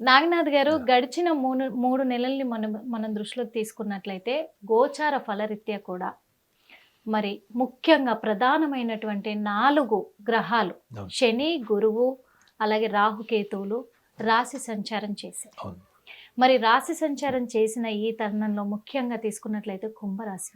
నాగనాథ్ గారు గడిచిన మూడు మూడు నెలల్ని మనం మనం దృష్టిలోకి తీసుకున్నట్లయితే గోచార ఫలరీత్యా కూడా మరి ముఖ్యంగా ప్రధానమైనటువంటి నాలుగు గ్రహాలు. శని గురువు అలాగే రాహుకేతువులు రాశి సంచారం చేశారు మరి రాశి సంచారం చేసిన ఈ తరుణంలో ముఖ్యంగా తీసుకున్నట్లయితే కుంభరాశి.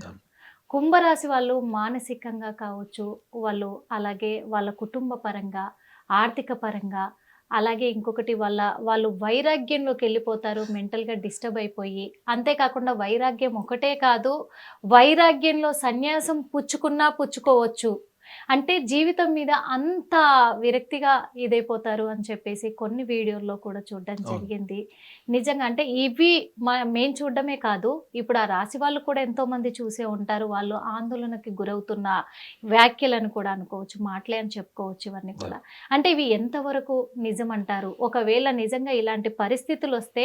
కుంభరాశి వాళ్ళు మానసికంగా కావచ్చు వాళ్ళు అలాగే వాళ్ళ కుటుంబ పరంగా ఆర్థిక పరంగా అలాగే ఇంకొకటి వల్ల వాళ్ళు వైరాగ్యంలోకి వెళ్ళిపోతారు మెంటల్గా డిస్టర్బ్ అయిపోయి. అంతేకాకుండా వైరాగ్యం ఒకటే కాదు వైరాగ్యంలో సన్యాసం పుచ్చుకున్నా పుచ్చుకోవచ్చు. అంటే జీవితం మీద అంత విరక్తిగా ఇదైపోతారు అని చెప్పేసి కొన్ని వీడియోల్లో కూడా చూడడం. జరిగింది. నిజంగా అంటే ఇవి మా మేము చూడడమే కాదు ఇప్పుడు ఆ రాశి వాళ్ళు కూడా ఎంతో మంది చూసే ఉంటారు. వాళ్ళు ఆందోళనకి గురవుతున్న వ్యాఖ్యలను కూడా అనుకోవచ్చు మాటలే అని చెప్పుకోవచ్చు ఇవన్నీ కూడా. అంటే ఇవి ఎంతవరకు నిజం అంటారు ఒకవేళ నిజంగా ఇలాంటి పరిస్థితులు వస్తే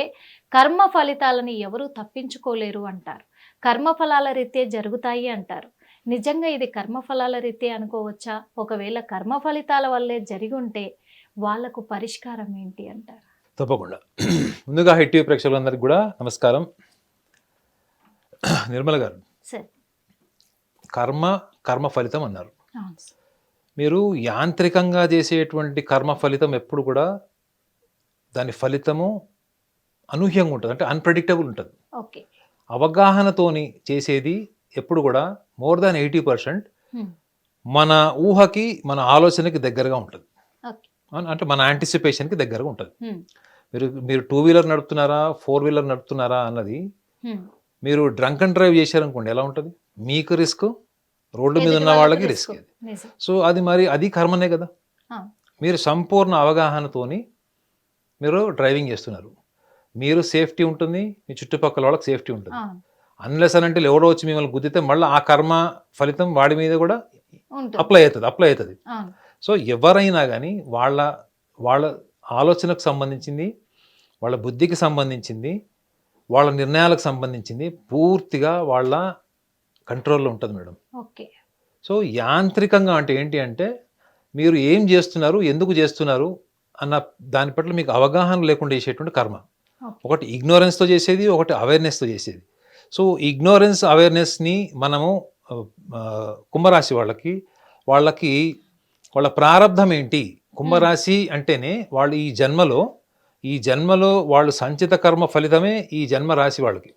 కర్మ ఫలితాలని ఎవరూ తప్పించుకోలేరు అంటారు. కర్మ ఫలాల రీత్యా జరుగుతాయి అంటారు. నిజంగా ఇది కర్మఫలాల రీతి అనుకోవచ్చా? ఒకవేళ కర్మ ఫలితాల వల్లే జరిగి ఉంటే వాళ్ళకు పరిష్కారం ఏంటి అంటారు? తప్పకుండా. ముందుగా హై టీవీ ప్రేక్షకులందరికీ కూడా నమస్కారం. నిర్మల గారు సరే. కర్మ కర్మ ఫలితం అన్నారు. మీరు యాంత్రికంగా చేసేటువంటి కర్మ ఫలితం ఎప్పుడు కూడా దాని ఫలితము అనూహ్యంగా ఉంటుంది అంటే అన్ప్రెడిక్టబుల్ ఉంటుంది. ఓకే. అవగాహనతోని చేసేది ఎప్పుడు కూడా మోర్ దాన్ ఎయిటీ పర్సెంట్ హ్మ్. మన ఊహకి మన ఆలోచనకి దగ్గరగా ఉంటుంది అంటే మన యాంటిసిపేషన్కి దగ్గరగా ఉంటుంది హ్మ్. మీరు మీరు టూ వీలర్ నడుపుతున్నారా ఫోర్ వీలర్ నడుపుతున్నారా అన్నది హ్మ్. మీరు డ్రంక్ అండ్ డ్రైవ్ చేశారనుకోండి ఎలా ఉంటుంది మీకు రిస్క్ రోడ్డు మీద ఉన్న వాళ్ళకి. రిస్క్ సో అది మరి అది కర్మనే కదా. మీరు సంపూర్ణ అవగాహనతోని మీరు డ్రైవింగ్ చేస్తున్నారు మీరు సేఫ్టీ ఉంటుంది మీ చుట్టుపక్కల వాళ్ళకి సేఫ్టీ ఉంటుంది. అన్లెస్ అని అంటే ఎవడో వచ్చి మిమ్మల్ని గుద్దితే మళ్ళీ ఆ కర్మ ఫలితం వాడి మీద కూడా అప్లై అవుతుంది అప్లై అవుతుంది. సో ఎవరైనా కానీ వాళ్ళ వాళ్ళ ఆలోచనకు సంబంధించింది వాళ్ళ బుద్ధికి సంబంధించింది వాళ్ళ నిర్ణయాలకు సంబంధించింది పూర్తిగా వాళ్ళ కంట్రోల్లో ఉంటుంది మేడం. ఓకే. సో యాంత్రికంగా అంటే ఏంటి అంటే మీరు ఏం చేస్తున్నారు ఎందుకు చేస్తున్నారు అన్న దాని పట్ల మీకు అవగాహన లేకుండా చేసేటువంటి కర్మ. ఒకటి ఇగ్నోరెన్స్తో చేసేది ఒకటి అవేర్నెస్తో చేసేది. సో ఇగ్నోరెన్స్ అవేర్నెస్ని మనము కుంభరాశి వాళ్ళకి వాళ్ళకి వాళ్ళ ప్రారంధం ఏంటి? కుంభరాశి అంటేనే వాళ్ళు ఈ జన్మలో ఈ జన్మలో వాళ్ళు సంచిత కర్మ ఫలితమే ఈ జన్మ రాశి వాళ్ళకి.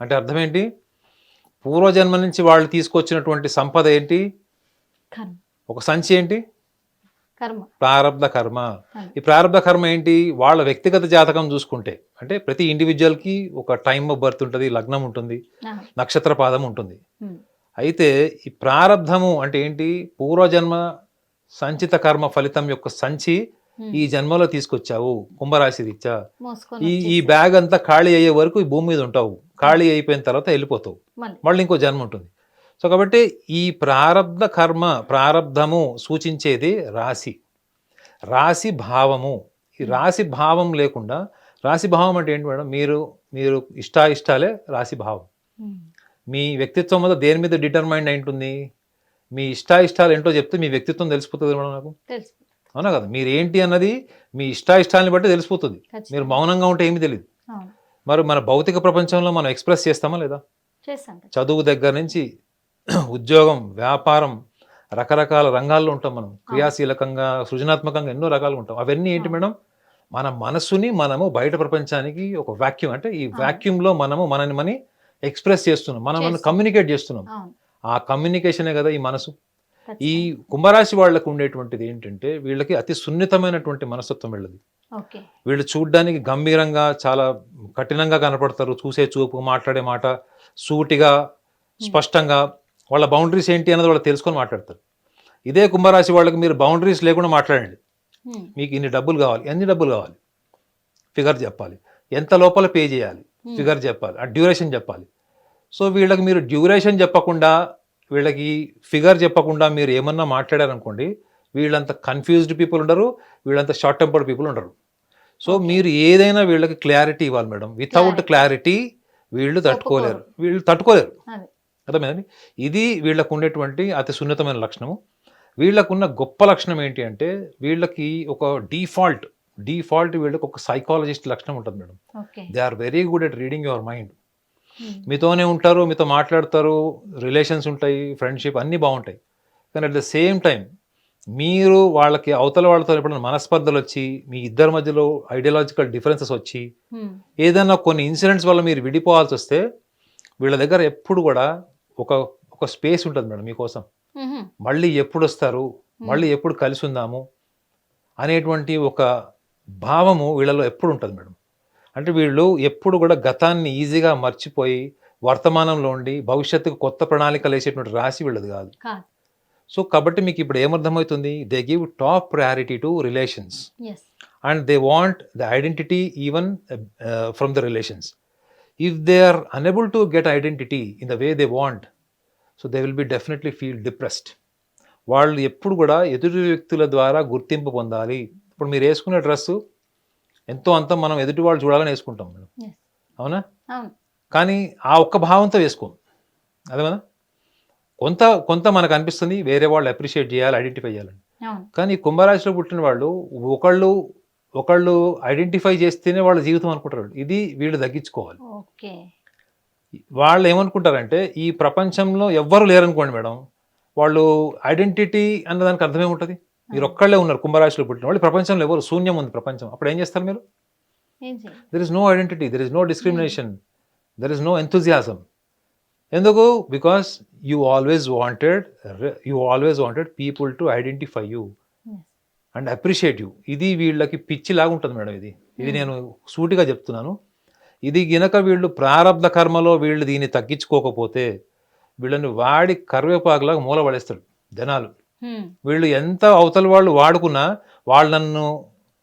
అంటే అర్థం ఏంటి పూర్వజన్మ నుంచి వాళ్ళు తీసుకొచ్చినటువంటి సంపద ఏంటి? ఒక సంచి ఏంటి? ప్రారంధ కర్మ. ఈ ప్రారంభ కర్మ ఏంటి? వాళ్ళ వ్యక్తిగత జాతకం చూసుకుంటే అంటే ప్రతి ఇండివిజువల్కి ఒక టైమ్ ఆఫ్ బర్త్ ఉంటుంది లగ్నం ఉంటుంది. నక్షత్ర పాదం ఉంటుంది. అయితే ఈ ప్రారంధము అంటే ఏంటి? పూర్వజన్మ సంచిత కర్మ ఫలితం యొక్క సంచి. ఈ జన్మలో తీసుకొచ్చావు కుంభరాశి రీత్యా. ఈ ఈ. బ్యాగ్ అంతా ఖాళీ అయ్యే వరకు ఈ భూమి మీద ఉంటావు. ఖాళీ అయిపోయిన తర్వాత వెళ్ళిపోతావు. మళ్ళీ ఇంకో జన్మ ఉంటుంది. సో కాబట్టి ఈ ప్రారబ్ధ కర్మ ప్రారబ్ధము సూచించేది రాశి. రాశి భావము. ఈ రాశి భావం లేకుండా రాశి భావం అంటే ఏంటి మేడం? మీరు మీరు ఇష్టాయిష్టాలే రాశి భావం. మీ వ్యక్తిత్వం మీద దేని మీద డిటర్మైండ్ అయి ఉంటుంది మీ ఇష్టాయిష్టాలు ఏంటో చెప్తే మీ వ్యక్తిత్వం తెలిసిపోతుంది మేడం నాకు? అవునా కదా? మీరు ఏంటి అన్నది మీ ఇష్టాయిష్టాలని బట్టి తెలిసిపోతుంది. మీరు మౌనంగా ఉంటే ఏమీ తెలియదు మరి మన భౌతిక ప్రపంచంలో మనం ఎక్స్ప్రెస్ చేస్తామా లేదా. చదువు దగ్గర నుంచి ఉద్యోగం వ్యాపారం రకరకాల రంగాల్లో ఉంటాం మనం. క్రియాశీలకంగా సృజనాత్మకంగా ఎన్నో రకాలు ఉంటాం. అవన్నీ ఏంటి. మేడం? మన మనసుని మనము బయట ప్రపంచానికి ఒక వాక్యూమ్ అంటే ఈ అవును. vacuum లో మనము మనని మని ఎక్స్ప్రెస్ చేస్తున్నాం. మనం మనం. కమ్యూనికేట్ చేస్తున్నాం. ఆ కమ్యూనికేషనే కదా ఈ మనసు. ఈ. కుంభరాశి వాళ్ళకు ఉండేటువంటిది ఏంటంటే వీళ్ళకి అతి సున్నితమైనటువంటి మనస్తత్వం వీళ్ళది. వీళ్ళు చూడ్డానికి గంభీరంగా చాలా కఠినంగా కనపడతారు. చూసే చూపు మాట్లాడే మాట సూటిగా స్పష్టంగా. వాళ్ళ బౌండరీస్ ఏంటి అన్నది వాళ్ళు తెలుసుకొని మాట్లాడతారు. ఇదే కుంభరాశి వాళ్ళకి మీరు బౌండరీస్ లేకుండా మాట్లాడండి. మీకు ఇన్ని డబ్బులు కావాలి. ఎన్ని డబ్బులు కావాలి? ఫిగర్ చెప్పాలి. ఎంత లోపల పే చేయాలి. ఫిగర్ చెప్పాలి. ఆ డ్యూరేషన్ చెప్పాలి. సో వీళ్ళకి మీరు డ్యూరేషన్ చెప్పకుండా వీళ్ళకి ఫిగర్ చెప్పకుండా మీరు ఏమన్నా మాట్లాడారనుకోండి వీళ్ళంత కన్ఫ్యూజ్డ్ పీపుల్ ఉండరు వీళ్ళంత షార్ట్ టెంపర్డ్ పీపుల్ ఉండరు. సో. మీరు ఏదైనా వీళ్ళకి క్లారిటీ ఇవ్వాలి మేడం. వితౌట్. క్లారిటీ వీళ్ళు తట్టుకోలేరు. వీళ్ళు తట్టుకోలేరు. అర్థమైందండి? ఇది వీళ్ళకు ఉండేటువంటి అతి సున్నితమైన లక్షణము. వీళ్ళకున్న గొప్ప లక్షణం ఏంటి అంటే వీళ్ళకి ఒక డిఫాల్ట్ డిఫాల్ట్ వీళ్ళకి ఒక సైకాలజిస్ట్ లక్షణం ఉంటుంది madam. They are very good at reading your mind. మీతోనే ఉంటారు మీతో మాట్లాడతారు రిలేషన్స్ ఉంటాయి ఫ్రెండ్షిప్ అన్నీ బాగుంటాయి. కానీ అట్ ద సేమ్ టైం మీరు వాళ్ళకి అవతల వాళ్ళతో ఎప్పుడైనా మనస్పర్ధలు వచ్చి మీ ఇద్దరి మధ్యలో ఐడియాలజికల్ డిఫరెన్సెస్ వచ్చి ఏదైనా కొన్ని ఇన్సిడెంట్స్ వల్ల మీరు విడిపోవాల్సి వస్తే వీళ్ళ దగ్గర ఎప్పుడు కూడా ఒక ఒక స్పేస్ ఉంటుంది మేడం మీకోసం. మళ్ళీ ఎప్పుడు వస్తారు మళ్ళీ ఎప్పుడు కలిసి ఉందాము? అనేటువంటి ఒక భావము వీళ్ళలో ఎప్పుడు ఉంటుంది మేడం. అంటే వీళ్ళు ఎప్పుడు కూడా గతాన్ని ఈజీగా మర్చిపోయి వర్తమానంలో ఉండి భవిష్యత్తుకు కొత్త ప్రణాళికలు వేసేటువంటి రాశి వీళ్ళది కాదు. సో కాబట్టి మీకు ఇప్పుడు ఏమర్థమవుతుంది? They give top priority to relations yes and they want the identity even uh, uh, from the relations. If they are unable to get identity in the way they want, so they will be definitely feel depressed. వాళ్ళు ఎప్పుడు కూడా ఎదుటి వ్యక్తుల ద్వారా గుర్తింపు పొందాలి. ఇప్పుడు మీరు వేసుకునే డ్రెస్సు ఎంతో అంత మనం ఎదుటి వాళ్ళు చూడాలని వేసుకుంటాం మేడం Yes. అవునా? కానీ ఆ ఒక్క భావంతో వేసుకోం. అదే కదా? కొంత కొంత మనకు అనిపిస్తుంది వేరే వాళ్ళు అప్రిషియేట్ చేయాలి ఐడెంటిఫై చేయాలని. కానీ కుంభరాశిలో పుట్టిన వాళ్ళు ఒకళ్ళు ఒకళ్ళు ఐడెంటిఫై చేస్తేనే వాళ్ళ జీవితం అనుకుంటారు. ఇది వీళ్ళు తగ్గించుకోవాలి. ఓకే. వాళ్ళు ఏమనుకుంటారంటే ఈ ప్రపంచంలో ఎవ్వరు లేరనుకోండి మేడం వాళ్ళు ఐడెంటిటీ అన్న దానికి అర్థమేముంటుంది? మీరు ఒక్కళ్ళే ఉన్నారు కుంభరాశిలో పుట్టిన వాళ్ళు ప్రపంచంలో ఎవరు శూన్యం ఉంది ప్రపంచం. అప్పుడు ఏం చేస్తారు మీరు there is no identity there is no discrimination there is no enthusiasm ఎందుకు? Because you always wanted you always wanted people to identify you. And appreciate you ఇది వీళ్ళకి పిచ్చిలాగా ఉంటుంది మేడం ఇది. ఇది నేను సూటిగా చెప్తున్నాను. ఇది గినక వీళ్ళు ప్రారంధ కర్మలో వీళ్ళు దీన్ని తగ్గించుకోకపోతే వీళ్ళని వాడి కరివేపాకులాగా మూలపడేస్తాడు జనాలు. Hmm. వీళ్ళు ఎంత అవతల వాళ్ళు వాడుకున్నా వాళ్ళు నన్ను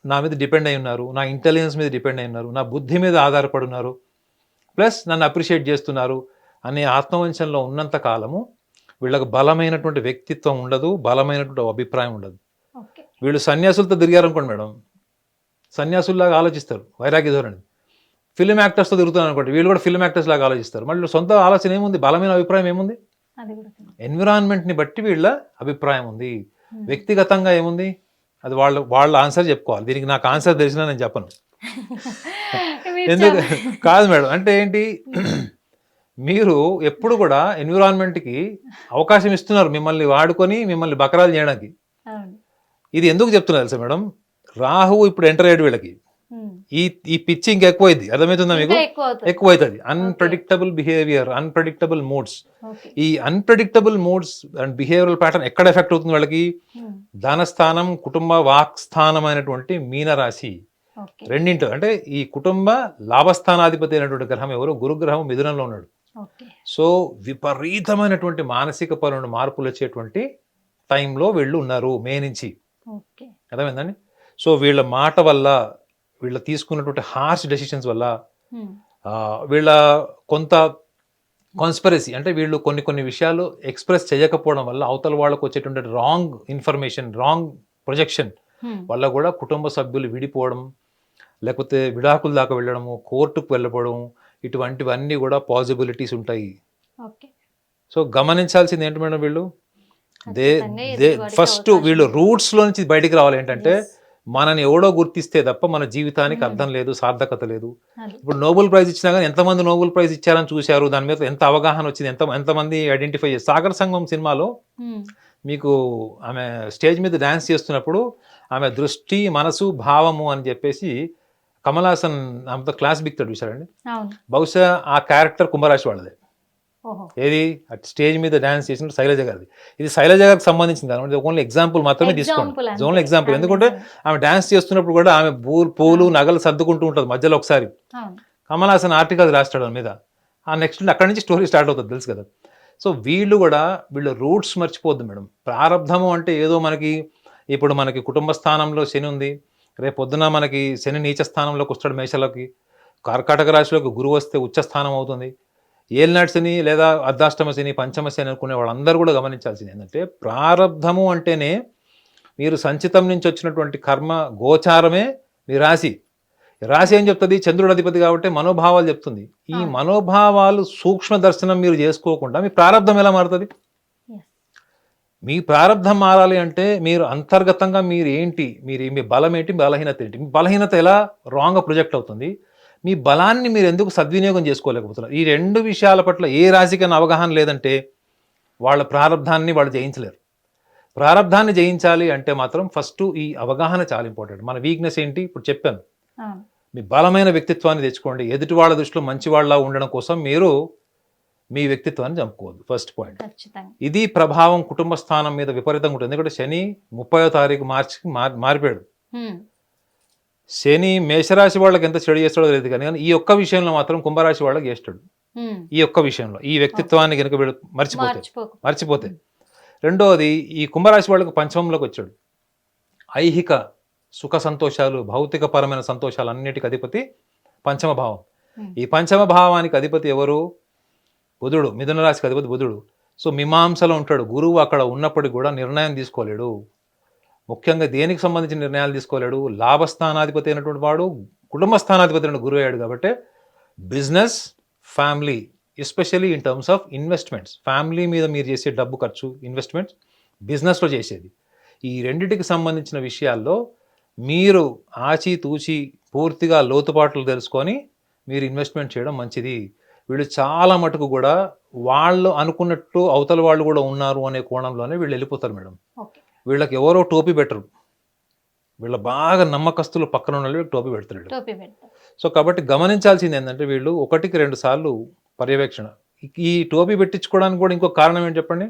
నా మీద డిపెండ్ అయి ఉన్నారు నా ఇంటెలిజెన్స్ మీద డిపెండ్ అయి ఉన్నారు నా బుద్ధి మీద ఆధారపడి ఉన్నారు ప్లస్ నన్ను అప్రిషియేట్ చేస్తున్నారు అనే ఆత్మవంచంలో ఉన్నంత కాలము వీళ్ళకి బలమైనటువంటి వ్యక్తిత్వం ఉండదు బలమైనటువంటి అభిప్రాయం ఉండదు. వీళ్ళు సన్యాసులతో తిరిగారు అనుకోండి మేడం సన్యాసుల్లాగా ఆలోచిస్తారు వైరాగ్య ధోరణి. ఫిల్మ్ యాక్టర్స్తో తిరుగుతున్నారు అనుకోండి వీళ్ళు కూడా ఫిల్మ్ యాక్టర్స్ లాగా ఆలోచిస్తారు. మళ్ళీ సొంత ఆలోచన ఏముంది? బలమైన అభిప్రాయం ఏముంది. ఎన్విరాన్మెంట్ని బట్టి వీళ్ళ అభిప్రాయం ఉంది. వ్యక్తిగతంగా ఏముంది? అది వాళ్ళు వాళ్ళ ఆన్సర్ చెప్పుకోవాలి. దీనికి నాకు ఆన్సర్ తెలిసినా నేను చెప్పను. ఎందుకు? కాదు మేడం. అంటే ఏంటి? మీరు ఎప్పుడు కూడా ఎన్విరాన్మెంట్కి అవకాశం ఇస్తున్నారు మిమ్మల్ని వాడుకొని మిమ్మల్ని బకరాలు చేయడానికి. ఇది ఎందుకు చెప్తున్నారు తెలుసా మేడం? రాహువు ఇప్పుడు ఎంటర్ అయ్యాడు వీళ్ళకి. ఈ ఈ పిచ్చి ఇంకా ఎక్కువైంది అర్థమవుతుందా మీకు? ఇంకా ఎక్కువ అవుతుంది ఎక్కువ అవుతుంది అన్ప్రెడిక్టబుల్ బిహేవియర్ అన్ప్రెడిక్టబుల్ మూడ్స్ ఈ unpredictable moods and behavioural pattern ఎక్కడ ఎఫెక్ట్ అవుతుంది వాళ్ళకి? Hmm. ధనస్థానం కుటుంబ వాక్ స్థానం అయినటువంటి మీనరాశి రెండింటి. అంటే ఈ కుటుంబ లాభస్థానాధిపతి అయినటువంటి గ్రహం ఎవరు? గురుగ్రహం మిథునంలో ఉన్నాడు. సో విపరీతమైనటువంటి మానసిక పరమైన మార్పులు వచ్చేటువంటి టైంలో వీళ్ళు ఉన్నారు మే నుంచి. అర్థమైందండి? సో వీళ్ళ మాట వల్ల వీళ్ళ తీసుకున్నటువంటి హార్ష్ డెసిషన్స్ వల్ల వీళ్ళ కొంత కాన్స్పరసీ అంటే వీళ్ళు కొన్ని కొన్ని విషయాలు ఎక్స్ప్రెస్ చేయకపోవడం వల్ల అవతల వాళ్ళకు వచ్చేటువంటి రాంగ్ ఇన్ఫర్మేషన్ రాంగ్ ప్రొజెక్షన్. వల్ల కూడా కుటుంబ సభ్యులు విడిపోవడం లేకపోతే విడాకుల దాకా వెళ్ళడము కోర్టుకు వెళ్ళిపోవడం ఇటువంటివన్నీ కూడా పాసిబిలిటీస్ ఉంటాయి. సో గమనించాల్సింది ఏంటి మేడం వీళ్ళు? దే దే ఫస్ట్ వీళ్ళు రూట్స్లో నుంచి బయటికి రావాలి ఏంటంటే. మనని ఎవడో గుర్తిస్తే తప్ప మన జీవితానికి. అర్థం లేదు సార్థకత లేదు. ఇప్పుడు నోబెల్ ప్రైజ్ ఇచ్చినా కానీ ఎంతమంది నోబెల్ ప్రైజ్ ఇచ్చారని చూశారు? దాని మీద ఎంత అవగాహన వచ్చింది? ఎంత ఎంతమంది ఐడెంటిఫై చేసి సాగర్ సంఘం సినిమాలో. మీకు ఆమె స్టేజ్ మీద డ్యాన్స్ చేస్తున్నప్పుడు ఆమె దృష్టి మనసు భావము అని చెప్పేసి కమల్ హాసన్ ఆమెతో క్లాస్ బిక్తాడు చూసారండి బహుశా ఆ క్యారెక్టర్ కుంభరాశి వాళ్ళదే. ఏది? అటు స్టేజ్ మీద డ్యాన్స్ చేసిన శైలజ గారిది. ఇది శైలజ గారికి సంబంధించింది. అనమాట ఓన్లీ ఎగ్జాంపుల్ మాత్రమే తీసుకోండి. ఓన్లీ ఎగ్జాంపుల్ ఎందుకంటే. ఆమె డ్యాన్స్ చేస్తున్నప్పుడు కూడా ఆమె పూలు పూలు నగలు సర్దుకుంటూ ఉంటుంది మధ్యలో ఒకసారి. కమల్ హాసన్ ఆర్టికల్ రాస్తాడు మీద. ఆ నెక్స్ట్ అక్కడి నుంచి స్టోరీ స్టార్ట్ అవుతుంది. తెలుసు కదా? సో వీళ్ళు కూడా వీళ్ళ రూట్స్ మర్చిపోద్దు మేడం. ప్రారంధము అంటే ఏదో మనకి ఇప్పుడు మనకి కుటుంబ స్థానంలో శని ఉంది. రేపు పొద్దున మనకి శని నీచ స్థానంలోకి వస్తాడు మేషలోకి. కర్కాటక రాశిలోకి గురువు వస్తే ఉచ్చ స్థానం అవుతుంది. ఏలినాటి శని లేదా అర్ధాష్టమ శని పంచమ శని అనుకునే వాళ్ళందరూ కూడా గమనించాల్సింది ఏంటంటే ప్రారంధము అంటేనే మీరు సంచితం నుంచి వచ్చినటువంటి కర్మ గోచారమే మీ రాశి. రాశి ఏం చెప్తుంది? చంద్రుడు అధిపతి కాబట్టి మనోభావాలు చెప్తుంది. ఈ. మనోభావాలు సూక్ష్మ దర్శనం మీరు చేసుకోకుండా మీ ప్రారంధం ఎలా మారుతుంది. మీ ప్రారంధం మారాలి అంటే మీరు అంతర్గతంగా మీరు ఏంటి? మీరు మీ బలం ఏంటి? బలహీనత ఏంటి? మీ బలహీనత ఎలా? రాంగ్గా ప్రొజెక్ట్ అవుతుంది. మీ బలాన్ని మీరు ఎందుకు సద్వినియోగం చేసుకోలేకపోతున్నారు? ఈ రెండు విషయాల పట్ల ఏ రాశికైనా అవగాహన లేదంటే వాళ్ళ ప్రారంధాన్ని వాళ్ళు జయించలేరు. ప్రారంధాన్ని జయించాలి అంటే మాత్రం ఫస్ట్ ఈ అవగాహన చాలా ఇంపార్టెంట్. మన వీక్నెస్ ఏంటి? ఇప్పుడు చెప్పాను. మీ బలమైన వ్యక్తిత్వాన్ని తెచ్చుకోండి. ఎదుటి వాళ్ళ దృష్టిలో మంచి వాళ్ళ ఉండడం కోసం మీరు మీ వ్యక్తిత్వాన్ని చంపుకోవద్దు. ఫస్ట్ పాయింట్ ఇది ప్రభావం కుటుంబ స్థానం మీద విపరీతంగా ఉంటుంది. ఎందుకంటే శని ముప్పయో తారీఖు మార్చికి మారి మారిపోయాడు. శని మేషరాశి వాళ్ళకి ఎంత చెడు చేస్తాడో తెలియదు కానీ ఈ ఒక్క విషయంలో మాత్రం కుంభరాశి వాళ్ళకి చేస్తాడు. ఈ ఒక్క విషయంలో ఈ వ్యక్తిత్వాన్ని కనుక వీళ్ళు మర్చిపోతే మర్చిపోతే. రెండోది ఈ కుంభరాశి వాళ్ళకి పంచమంలోకి వచ్చాడు. ఐహిక సుఖ సంతోషాలు భౌతికపరమైన సంతోషాలు అన్నిటికీ అధిపతి పంచమ భావం. ఈ పంచమ భావానికి అధిపతి ఎవరు? బుధుడు మిథున రాశికి అధిపతి బుధుడు. సో మీమాంసలో ఉంటాడు. గురువు అక్కడ ఉన్నప్పటికీ కూడా నిర్ణయం తీసుకోలేడు. ముఖ్యంగా దేనికి సంబంధించిన నిర్ణయాలు తీసుకోలేడు? లాభస్థానాధిపతి అయినటువంటి వాడు కుటుంబ స్థానాధిపతి అయిన గురువు అయ్యాడు కాబట్టి business family especially in terms of investments. Family మీద మీరు చేసే డబ్బు ఖర్చు ఇన్వెస్ట్మెంట్స్ బిజినెస్లో చేసేది. ఈ రెండింటికి సంబంధించిన విషయాల్లో మీరు ఆచితూచి పూర్తిగా లోతుపాట్లు తెలుసుకొని మీరు ఇన్వెస్ట్మెంట్ చేయడం మంచిది. వీళ్ళు చాలా మటుకు కూడా వాళ్ళు అనుకున్నట్టు అవతల వాళ్ళు కూడా ఉన్నారు అనే కోణంలోనే వీళ్ళు వెళ్ళిపోతారు మేడం. ఓకే. వీళ్ళకి ఎవరో టోపీ పెట్టరు. వీళ్ళ బాగా నమ్మకస్తులు పక్కన ఉన్న వాళ్ళు టోపీ పెడతారు. సో కాబట్టి గమనించాల్సింది ఏంటంటే వీళ్ళు ఒకటికి రెండు సార్లు పర్యవేక్షణ. ఈ టోపీ పెట్టించుకోవడానికి కూడా ఇంకో కారణం ఏంటి చెప్పండి?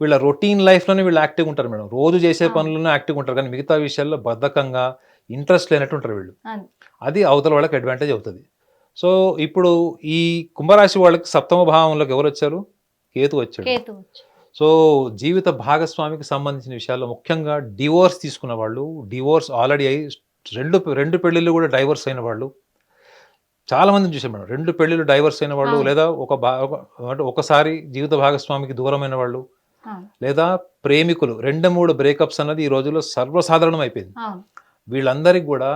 వీళ్ళ రొటీన్ లైఫ్లోనే వీళ్ళు యాక్టివ్ ఉంటారు మేడం. రోజు చేసే. పనుల్లోనే యాక్టివ్ ఉంటారు. కానీ మిగతా విషయాల్లో బద్ధకంగా ఇంట్రెస్ట్ లేనట్టు ఉంటారు వీళ్ళు. అది అవతల వాళ్ళకి అడ్వాంటేజ్ అవుతుంది. సో ఇప్పుడు ఈ కుంభరాశి వాళ్ళకి సప్తమ భావంలోకి ఎవరు వచ్చారు? కేతు వచ్చాడు. సో జీవిత భాగస్వామికి సంబంధించిన విషయాల్లో ముఖ్యంగా డివోర్స్ తీసుకున్న వాళ్ళు డివోర్స్ ఆల్రెడీ అయి రెండు రెండు పెళ్ళిళ్ళు కూడా డైవర్స్ అయిన వాళ్ళు. చాలా మందిని చూసాం మేడం రెండు పెళ్ళిళ్ళు డైవర్స్ అయిన వాళ్ళు. లేదా ఒక అంటే ఒకసారి జీవిత భాగస్వామికి దూరమైన వాళ్ళు లేదా ప్రేమికులు రెండు మూడు బ్రేకప్స్ అన్నది ఈ రోజుల్లో సర్వసాధారణం అయిపోయింది. వీళ్ళందరికీ కూడా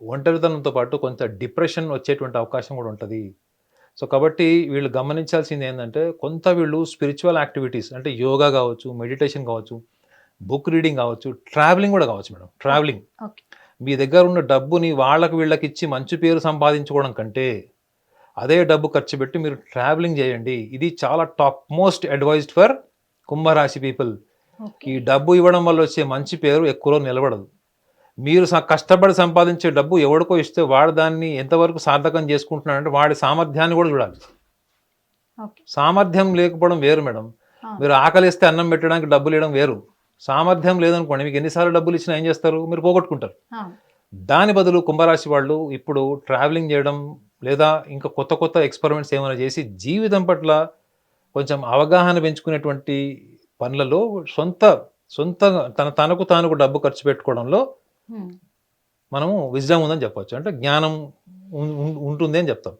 ఒంటరితనంతో పాటు కొంత డిప్రెషన్ వచ్చేటువంటి అవకాశం కూడా ఉంటుంది. సో కాబట్టి వీళ్ళు గమనించాల్సింది ఏంటంటే కొంత వీళ్ళు స్పిరిచువల్ యాక్టివిటీస్ అంటే యోగా కావచ్చు మెడిటేషన్ కావచ్చు బుక్ రీడింగ్ కావచ్చు ట్రావెలింగ్ కూడా కావచ్చు మేడం ట్రావెలింగ్ మీ దగ్గర ఉన్న డబ్బుని వాళ్ళకి వీళ్ళకి ఇచ్చి మంచి పేరు సంపాదించుకోవడం కంటే అదే డబ్బు ఖర్చు పెట్టి మీరు ట్రావెలింగ్ చేయండి. ఇది చాలా టాప్ మోస్ట్ అడ్వైజ్డ్ ఫర్ కుంభరాశి పీపుల్ ఈ డబ్బు ఇవ్వడం వల్ల వచ్చే మంచి పేరు ఎక్కువ రోజులు నిలబడదు. మీరు కష్టపడి సంపాదించే డబ్బు ఎవరికో ఇస్తే వాడు దాన్ని ఎంతవరకు సార్థకం చేసుకుంటున్నాడంటే వాడి సామర్థ్యాన్ని కూడా చూడాలి. సామర్థ్యం లేకపోవడం వేరు మేడం. మీరు ఆకలిస్తే అన్నం పెట్టడానికి డబ్బులు ఇవ్వడం వేరు. సామర్థ్యం లేదనుకోండి మీకు ఎన్నిసార్లు డబ్బులు ఇచ్చినా ఏం చేస్తారు? మీరు పోగొట్టుకుంటారు. దాని బదులు కుంభరాశి వాళ్ళు ఇప్పుడు ట్రావెలింగ్ చేయడం లేదా ఇంకా కొత్త కొత్త ఎక్స్పెరిమెంట్స్ ఏమైనా చేసి జీవితం పట్ల కొంచెం అవగాహన పెంచుకునేటువంటి పనులలో సొంత సొంత తన తనకు తానుకు డబ్బు ఖర్చు పెట్టుకోవడంలో మనము విజ్డమ్ ఉందని చెప్పొచ్చు. అంటే జ్ఞానం ఉంటుంది అని చెప్తాం.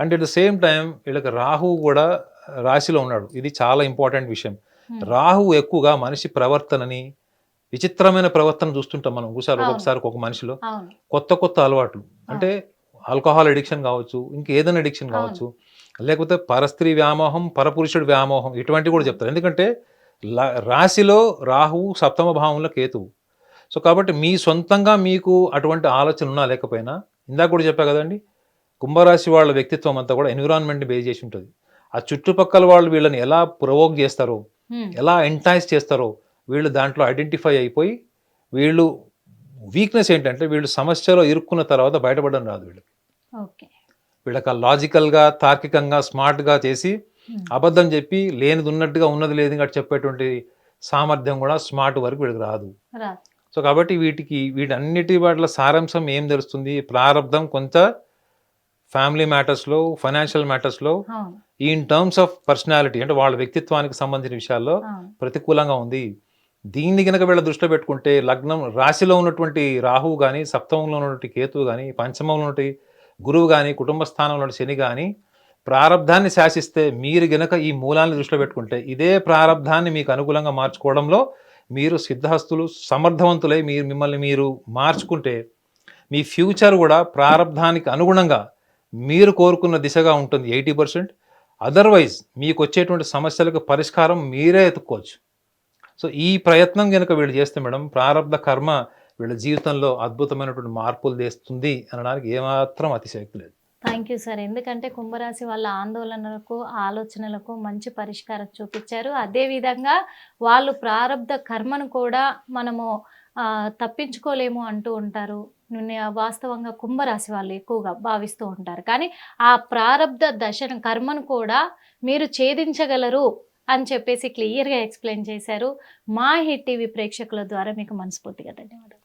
And at the same time వీళ్ళకి రాహు కూడా రాశిలో ఉన్నాడు. ఇది చాలా ఇంపార్టెంట్ విషయం. రాహు ఎక్కువగా మనిషి ప్రవర్తనని విచిత్రమైన ప్రవర్తన చూస్తుంటాం మనం. ఒకసారి. ఒక్కొక్కసారి ఒక మనిషిలో. కొత్త కొత్త అలవాట్లు. అంటే ఆల్కహాల్ అడిక్షన్ కావచ్చు ఇంకేదైనా అడిక్షన్ కావచ్చు లేకపోతే పరస్త్రీ వ్యామోహం పరపురుషుడి వ్యామోహం ఇటువంటివి కూడా చెప్తారు. ఎందుకంటే రాశిలో రాహువు సప్తమ భావంలో కేతువు. సో కాబట్టి మీ సొంతంగా మీకు అటువంటి ఆలోచన ఉన్నా లేకపోయినా ఇందాక కూడా చెప్పా కదండి కుంభరాశి వాళ్ళ వ్యక్తిత్వం అంతా కూడా ఎన్విరాన్మెంట్ బేస్ చేసి ఉంటుంది. ఆ చుట్టుపక్కల వాళ్ళు వీళ్ళని ఎలా ప్రొవోక్ చేస్తారో ఎలా ఎంటైజ్ చేస్తారో వీళ్ళు దాంట్లో ఐడెంటిఫై అయిపోయి వీళ్ళు వీక్నెస్ ఏంటంటే వీళ్ళు సమస్యలో ఇరుక్కున్న తర్వాత బయటపడడం రాదు వీళ్ళకి. వీళ్ళకి లాజికల్గా తార్కికంగా స్మార్ట్గా చేసి అబద్ధం చెప్పి లేనిది ఉన్నట్టుగా ఉన్నది లేనిగా చెప్పేటువంటి సామర్థ్యం కూడా స్మార్ట్ వరకు వీళ్ళకి రాదు. సో కాబట్టి వీటికి వీటన్నిటి వాటిల సారాంశం ఏం తెలుస్తుంది? ప్రారంధం కొంత ఫ్యామిలీ మ్యాటర్స్లో ఫైనాన్షియల్ మ్యాటర్స్లో అవును ఇన్ టర్మ్స్ ఆఫ్ పర్సనాలిటీ అంటే వాళ్ళ వ్యక్తిత్వానికి సంబంధించిన విషయాల్లో ప్రతికూలంగా ఉంది. దీన్ని కనుక వీళ్ళ దృష్టిలో పెట్టుకుంటే లగ్నం రాశిలో ఉన్నటువంటి రాహువు కానీ సప్తమంలో ఉన్నటువంటి కేతువు కానీ పంచమంలో ఉన్నటువంటి గురువు కానీ కుటుంబ స్థానంలో ఉన్న శని కానీ ప్రారంధాన్ని శాసిస్తే మీరు గనక ఈ మూలాన్ని దృష్టిలో పెట్టుకుంటే ఇదే ప్రారంధాన్ని మీకు అనుకూలంగా మార్చుకోవడంలో మీరు సిద్ధహస్తులు సమర్థవంతులై మీరు మిమ్మల్ని మీరు మార్చుకుంటే మీ ఫ్యూచర్ కూడా ప్రారంధానికి అనుగుణంగా మీరు కోరుకున్న దిశగా ఉంటుంది ఎయిటీ పర్సెంట్. అదర్వైజ్ మీకు వచ్చేటువంటి సమస్యలకు పరిష్కారం మీరే ఎత్తుక్కోవచ్చు. సో ఈ ప్రయత్నం కనుక వీళ్ళు చేస్తే మేడం ప్రారంభ కర్మ వీళ్ళ జీవితంలో అద్భుతమైనటువంటి మార్పులు తెస్తుంది అనడానికి ఏమాత్రం అతిశయక్తి లేదు. Thank you sir. ఎందుకంటే కుంభరాశి వాళ్ళ ఆందోళనలకు ఆలోచనలకు మంచి పరిష్కారం చూపించారు. అదేవిధంగా వాళ్ళు ప్రారంధ కర్మను కూడా మనము తప్పించుకోలేము అంటూ ఉంటారు. వాస్తవంగా కుంభరాశి వాళ్ళు ఎక్కువగా భావిస్తూ ఉంటారు. కానీ ఆ ప్రారంధ దశను కర్మను కూడా మీరు ఛేదించగలరు అని చెప్పేసి క్లియర్గా ఎక్స్ప్లెయిన్ చేశారు. మా హిట్ టీవీ ప్రేక్షకుల ద్వారా మీకు మనస్ఫూర్తిగా ధన్యవాదాలు.